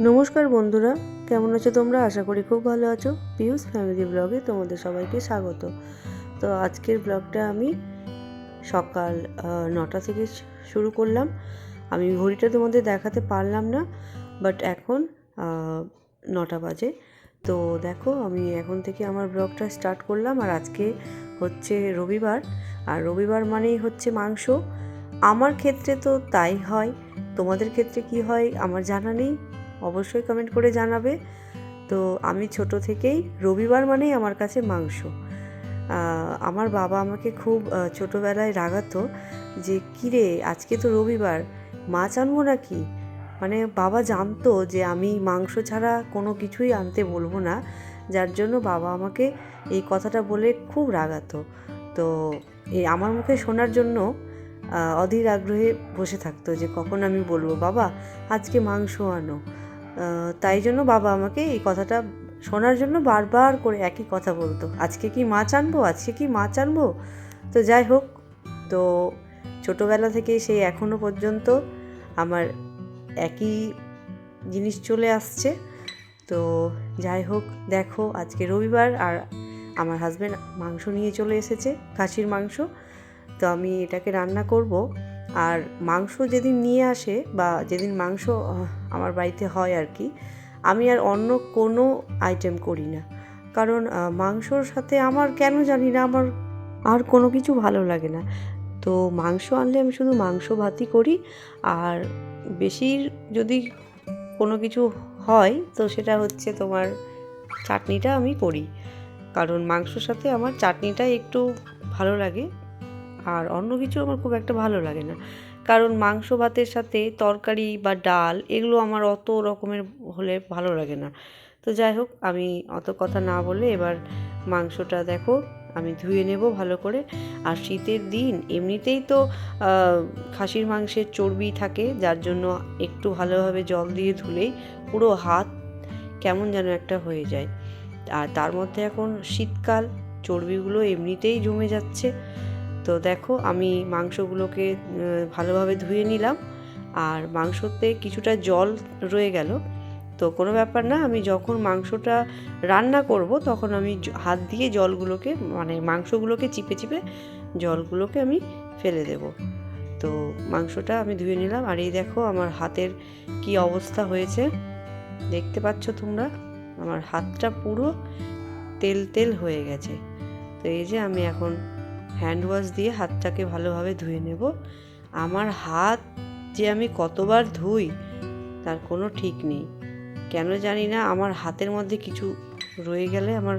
নমস্কার বন্ধুরা, কেমন আছো তোমরা? আশা করি খুব ভালো আছো। পিউস ফ্যামিলি ব্লগে তোমাদের সবাইকে স্বাগত। তো আজকের ব্লগটা আমি সকাল নটা থেকে শুরু করলাম। আমি ঘড়িটা তোমাদের দেখাতে পারলাম না বাট এখন নটা বাজে। তো দেখো, আমি এখন থেকে আমার ব্লগটা স্টার্ট করলাম। আর আজকে হচ্ছে রবিবার। আর রবিবার মানেই হচ্ছে মাংস। আমার ক্ষেত্রে তো তাই হয়। তোমাদের ক্ষেত্রে কি হয়? আমার জানা নেই। অবশ্যই কমেন্ট করে জানাবে। তো আমি ছোট থেকেই রবিবার মানেই আমার কাছে মাংস। আমার বাবা আমাকে খুব ছোটবেলায় রাগাতো যে, কিরে, আজকে তো রবিবার, মাছ আনব নাকি? মানে বাবা জানতো যে, আমি মাংস ছাড়া কোনো কিছুই আনতে বলব না। যার জন্য বাবা আমাকে এই কথাটা বলে খুব রাগাতো। তো এই আমার মুখে শোনার জন্য অধীর আগ্রহে বসে থাকতো যে, কখন আমি বলব? বাবা, আজকে মাংস আনো। তাই জন্য বাবা আমাকে এই কথাটা শোনার জন্য বারবার করে একই কথা বলতো। আজকে কি মাছ আনব? আজকে কি মাছ আনব? তো যাই হোক, তো ছোটোবেলা থেকে সেই এখনও পর্যন্ত আমার একই জিনিস চলে আসছে। তো যাই হোক, দেখো আজকে রবিবার আর আমার হাজব্যান্ড মাংস নিয়ে চলে এসেছে, খাসির মাংস। তো আমি এটাকে রান্না করব। আর মাংস যেদিন নিয়ে আসে বা যেদিন মাংস আমার বাড়িতে হয় আর কি, আমি আর অন্য কোনো আইটেম করি না। কারণ মাংসর সাথে আমার কেন জানি না, আমার আর কোনো কিছু ভালো লাগে না। তো মাংস আনলে আমি শুধু মাংস ভাতই করি, আর বেশির যদি কোনো কিছু হয়, তো সেটা হচ্ছে তোমার চাটনিটা আমি করি। কারণ মাংসর সাথে আমার চাটনিটাই একটু ভালো লাগে, আর অন্য কিছু আমার খুব একটা ভালো লাগে না। কারণ মাংস ভাতের সাথে তরকারি বা ডাল এগুলো আমার অত রকমের হলে ভালো লাগে না। তো যাই হোক, আমি অত কথা না বলে এবার মাংসটা দেখো, আমি ধুয়ে নেব ভালো করে। আর শীতের দিন এমনিতেই তো খাসির মাংসের চর্বি থাকে, যার জন্য একটু ভালোভাবে জল দিয়ে ধুলেই পুরো হাত কেমন যেন একটা হয়ে যায়। আর তার মধ্যে এখন শীতকাল, চর্বিগুলো এমনিতেই জমে যাচ্ছে। তো দেখো, আমি মাংসগুলোকে ভালোভাবে ধুয়ে নিলাম। আর মাংসতে কিছুটা জল রয়ে গেল। তো কোনো ব্যাপার না, আমি যখন মাংসটা রান্না করব, তখন আমি হাত দিয়ে জলগুলোকে মানে মাংসগুলোকে চিপে চিপে জলগুলোকে আমি ফেলে দেব। তো মাংসটা আমি ধুয়ে নিলাম। আর এই দেখো, আমার হাতের কি অবস্থা হয়েছে। দেখতে পাচ্ছ তোমরা? আমার হাতটা পুরো তেল তেল হয়ে গেছে। তো এই যে আমি এখন হ্যান্ড ওয়াশ দিয়ে হাতটাকে ভালোভাবে ধুয়ে নেব। আমার হাত যে আমি কতবার ধুই, তার কোনো ঠিক নেই। কেন জানি না, আমার হাতের মধ্যে কিছু রয়ে গেলে আমার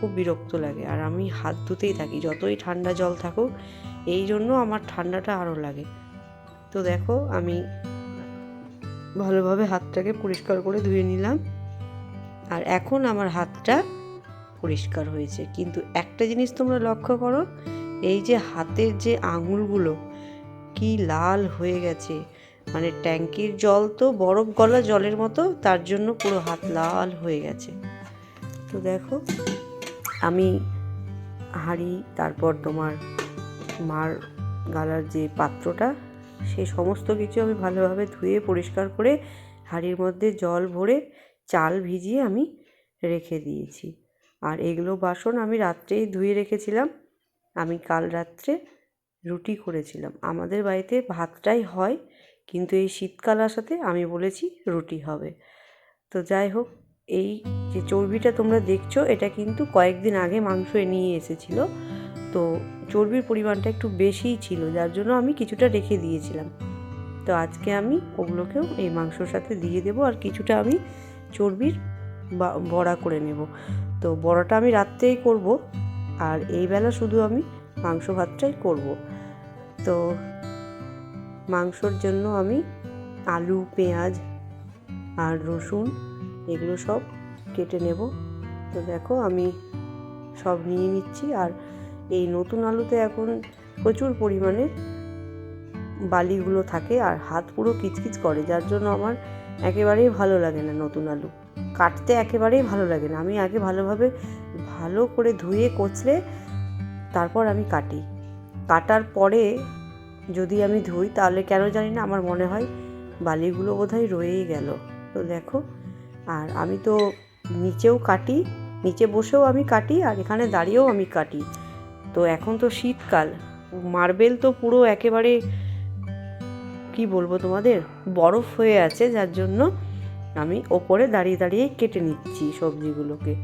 খুব বিরক্ত লাগে আর আমি হাত ধুতেই থাকি। যতই ঠান্ডা জল থাকুক, এই জন্য আমার ঠান্ডাটা আরও লাগে। তো দেখো, আমি ভালোভাবে হাতটাকে পরিষ্কার করে ধুয়ে নিলাম। আর এখন আমার হাতটা পরিষ্কার হয়েছে। কিন্তু একটা জিনিস তোমরা লক্ষ্য করো এই যে হাতের যে আঙুলগুলো, কি লাল হয়ে গেছে। মানে ট্যাঙ্কির জল তো বরফ গলা জলের মতো, তার জন্য পুরো হাত লাল হয়ে গেছে। তো দেখো, আমি হাঁড়ি, তারপর তোমার মার গালার যে পাত্রটা, সে সমস্ত কিছু আমি ভালোভাবে ধুয়ে পরিষ্কার করে হাঁড়ির মধ্যে জল ভরে চাল ভিজিয়ে আমি রেখে দিয়েছি। আর এগুলো বাসন আমি রাত্রেই ধুয়ে রেখেছিলাম। আমি কাল রাত্রে রুটি করেছিলাম। আমাদের বাড়িতে ভাতটাই হয়, কিন্তু এই শীতকাল আসাতে আমি বলেছি রুটি হবে। তো যাই হোক, এই যে চর্বিটা তোমরা দেখছ, এটা কিন্তু কয়েকদিন আগে মাংস নিয়ে এসেছিল। তো চর্বির পরিমাণটা একটু বেশিই ছিল, যার জন্য আমি কিছুটা রেখে দিয়েছিলাম। তো আজকে আমি ওগুলোকেও এই মাংসর সাথে দিয়ে দেবো আর কিছুটা আমি চর্বির বড়া করে নেব। তো বড়াটা আমি রাত্রেই করব। আর এই বেলা শুধু আমি মাংস ভাতটাই করব। তো মাংসর জন্য আমি আলু, পেঁয়াজ আর রসুন এগুলো সব কেটে নেব। তো দেখো আমি সব নিয়ে নিচ্ছি আর এই নতুন আলুতে এখন প্রচুর পরিমাণে বালিগুলো থাকে আর হাত পুরো কিচকিচ করে, যার জন্য আমার একেবারেই ভালো লাগে না নতুন আলু। কাটতে একেবারেই ভালো লাগে না। আমি আগে ভালোভাবে ভালো করে ধুয়ে কচলে তারপর আমি কাটি। কাটার পরে যদি আমি ধুই তাহলে কেন জানি না, আমার মনে হয় বালিগুলো বোধহয় রয়েই গেল। তো দেখো, আর আমি তো নিচেও কাটি, নিচে বসেও আমি কাটি আর এখানে দাঁড়িয়েও আমি কাটি। তো এখন তো শীতকাল, মার্বেল তো পুরো একেবারে, কি বলব তোমাদের, বরফ হয়ে আছে যার জন্য আমি ওপরে দাঁড়িয়ে দাঁড়িয়ে কেটে নিচ্ছি সবজিগুলোকে।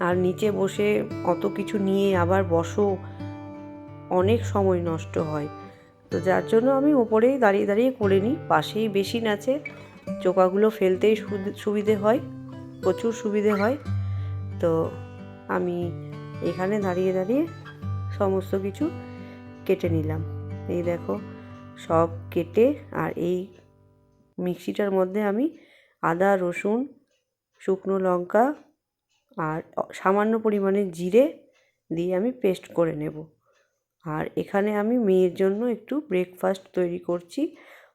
আর নিচে বসে অত কিছু নিয়ে আবার বসো, অনেক সময় নষ্ট হয়। তো যার জন্য আমি ওপরেই দাঁড়িয়ে দাঁড়িয়ে করে নিই, পাশেই বেসিন আছে, চোকাগুলো ফেলতেই সুবিধে হয়, প্রচুর সুবিধে হয়। তো আমি এখানে দাঁড়িয়ে দাঁড়িয়ে সমস্ত কিছু কেটে নিলাম। এই দেখো, সব কেটে আর এই মিক্সিটার মধ্যে আমি আদা, রসুন, শুকনো লঙ্কা আর সামান্য পরিমাণে জিরে দিয়ে আমি পেস্ট করে নেব। আর এখানে আমি মেয়ের জন্য একটু ব্রেকফাস্ট তৈরি করছি।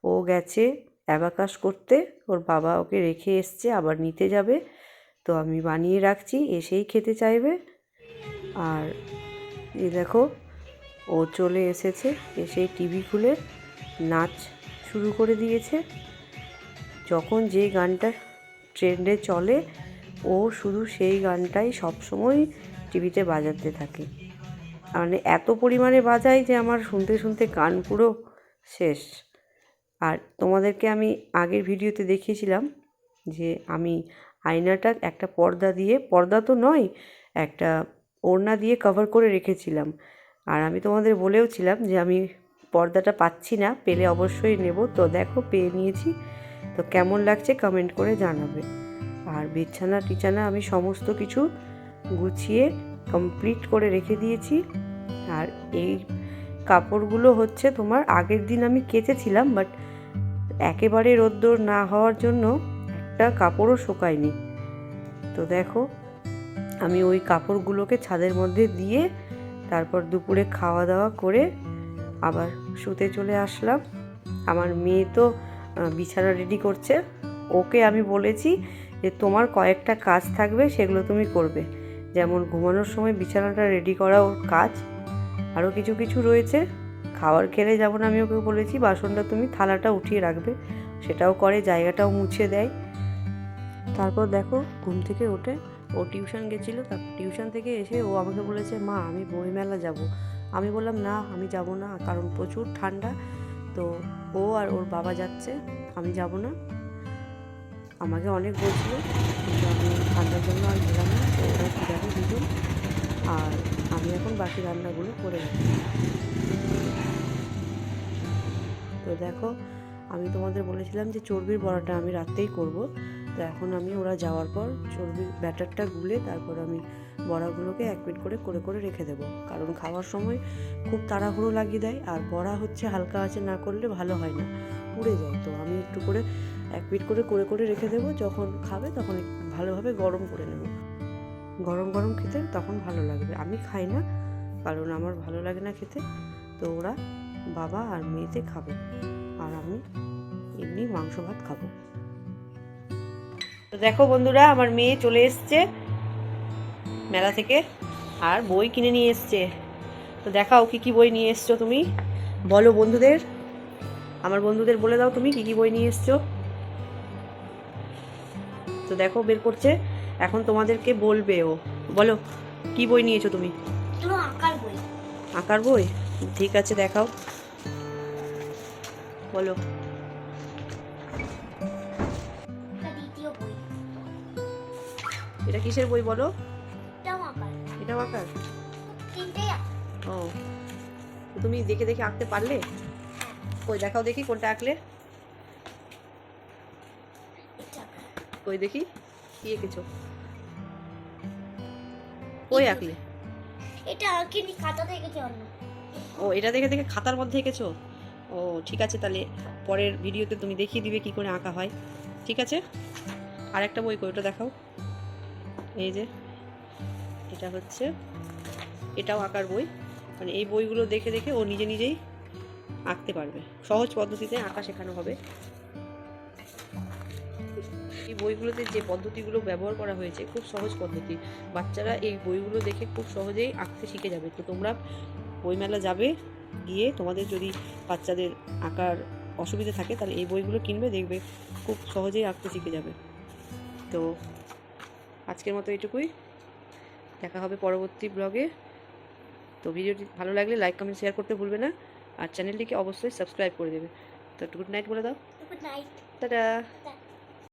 ও গেছে অ্যাবাকাস করতে, ওর বাবা ওকে রেখে এসছে, আবার নিতে যাবে। তো আমি বানিয়ে রাখছি, এসেই খেতে চাইবে। আর এই দেখো, ও চলে এসেছে, এসে টিভি খুলে নাচ শুরু করে দিয়েছে। যখন যে গানটা ট্রেন্ডে চলে, ও শুধু সেই গানটাই সবসময় টিভিতে বাজাতে থাকে। মানে এত পরিমাণে বাজায় যে আমার শুনতে শুনতে কান পুরো শেষ। আর তোমাদেরকে আমি আগের ভিডিওতে দেখিয়েছিলাম যে আমি আয়নাটা একটা পর্দা দিয়ে, পর্দা তো নয়, একটা ওড়না দিয়ে কভার করে রেখেছিলাম। আর আমি তোমাদের বলেওছিলাম যে আমি পর্দাটা পাচ্ছি না, পেলে অবশ্যই নেব। তো দেখো, পেয়ে নিয়েছি। তো কেমন লাগছে কমেন্ট করে জানাবে। আর বিছানা টিছানা আমি সমস্ত কিছু গুছিয়ে কমপ্লিট করে রেখে দিয়েছি। আর এই কাপড়গুলো হচ্ছে তোমার আগের দিন আমি কেচেছিলাম বাট একেবারে রোদ্দুর না হওয়ার জন্য একটা কাপড়ও শুকায়নি। তো দেখো, আমি ওই কাপড়গুলোকে ছাদের মধ্যে দিয়ে তারপর দুপুরে খাওয়া দাওয়া করে আবার শুতে চলে আসলাম। আমার মেয়ে তো বিছানা রেডি করছে। ওকে আমি বলেছি যে, তোমার কয়েকটা কাজ থাকবে, সেগুলো তুমি করবে। যেমন ঘুমানোর সময় বিছানাটা রেডি করা ওর কাজ। আরও কিছু কিছু রয়েছে। খাবার খেলে যেমন আমি ওকে বলেছি। বাসনটা তুমি থালাটা উঠিয়ে রাখবে। সেটাও করে, জায়গাটাও মুছে দেয়। তারপর দেখো, ঘুম থেকে ওঠে ও টিউশন গেছিল। তারপর টিউশন থেকে এসে ও আমাকে বলেছে, মা, আমি বইমেলা যাব। আমি বললাম, না, আমি যাব না, কারণ প্রচুর ঠান্ডা। তো ও আর ওর বাবা যাচ্ছে, আমি যাব না। আমাকে অনেক বলছিল কিন্তু আমি ঠান্ডার জন্য আর গেলাম না, তো ওরা যাবে দুজন। আর আমি এখন বাকি রান্নাগুলো করে তো দেখো, আমি তোমাদের বলেছিলাম যে চর্বির বড়াটা আমি রাত্রেই করব। তো এখন আমি ওরা যাওয়ার পর চর্বির ব্যাটারটা গুলে তারপর আমি বড়াগুলোকে এক মিনিট করে করে করে রেখে দেবো। কারণ খাওয়ার সময় খুব তাড়াহুড়ো লাগিয়ে দেয়, আর বড়া হচ্ছে হালকা আছে না করলে ভালো হয় না, পুড়ে যায়। তো আমি একটু করে এক মিনিট করে করে করে রেখে দেবো, যখন খাবে তখন ভালোভাবে গরম করে নেব। গরম গরম খেতে তখন ভালো লাগবে। আমি খাই না, কারণ আমার ভালো লাগে না খেতে, তো ওরা বাবা আর মেয়েতে খাবে, আর আমি এমনি মাংস ভাত খাব। তো দেখো বন্ধুরা, আমার মেয়ে চলে এসছে। মেলা থেকে আর বই কিনে নিয়ে এসছে। তো দেখাও কি কি বই নিয়ে এসছো তুমি? বলো বন্ধুদের। আমার বন্ধুদের বলে দাও তুমি কি কি বই নিয়ে এসছো। তো দেখো বের করছে। এখন তোমাদেরকে বলবে ও। বলো কি বই নিয়েছো তুমি? আঁকার বই। আঁকার বই? ঠিক আছে দেখাও। বলো। এটা কিসের বই বলো? এটাও আঁকার ও। তুমি দেখে দেখে আঁকতে পারলে? কই দেখাও দেখি কোনটা আঁকলে। কই দেখি কি এঁকেছো? কই আঁকলে? এটা আঁকিনি খাতা থেকে অন্য। ও এটা দেখে দেখে খাতার মধ্যে এঁকেছো? ও ঠিক আছে তাহলে পরের ভিডিওতে তুমি দেখিয়ে দিবে কি করে আঁকা হয়। ঠিক আছে? আর একটা বই কই ওটা দেখাও। এই যে। এটা হচ্ছে, এটাও আঁকার বই। মানে এই বইগুলো দেখে দেখে ও নিজে নিজেই আঁকতে পারবে। সহজ পদ্ধতিতে আঁকা শেখানো হবে। এই বইগুলোতে যে পদ্ধতিগুলো ব্যবহার করা হয়েছে, খুব সহজ পদ্ধতি। বাচ্চারা এই বইগুলো দেখে খুব সহজেই আঁকতে শিখে যাবে। তো তোমরা বইমেলা যাবে, গিয়ে তোমাদের যদি বাচ্চাদের আঁকার অসুবিধা থাকে, তাহলে এই বইগুলো কিনবে, দেখবে খুব সহজেই আঁকতে শিখে যাবে। তো আজকের মতো এটুকুই। দেখা হবে পরবর্তী ব্লগে তো ভিডিওটি ভালো লাগলে লাইক কমেন্ট শেয়ার করতে ভুলবে না। আর চ্যানেলটিকে অবশ্যই সাবস্ক্রাইব করে দেবে। তো গুড নাইট বলে দাও। Good night tata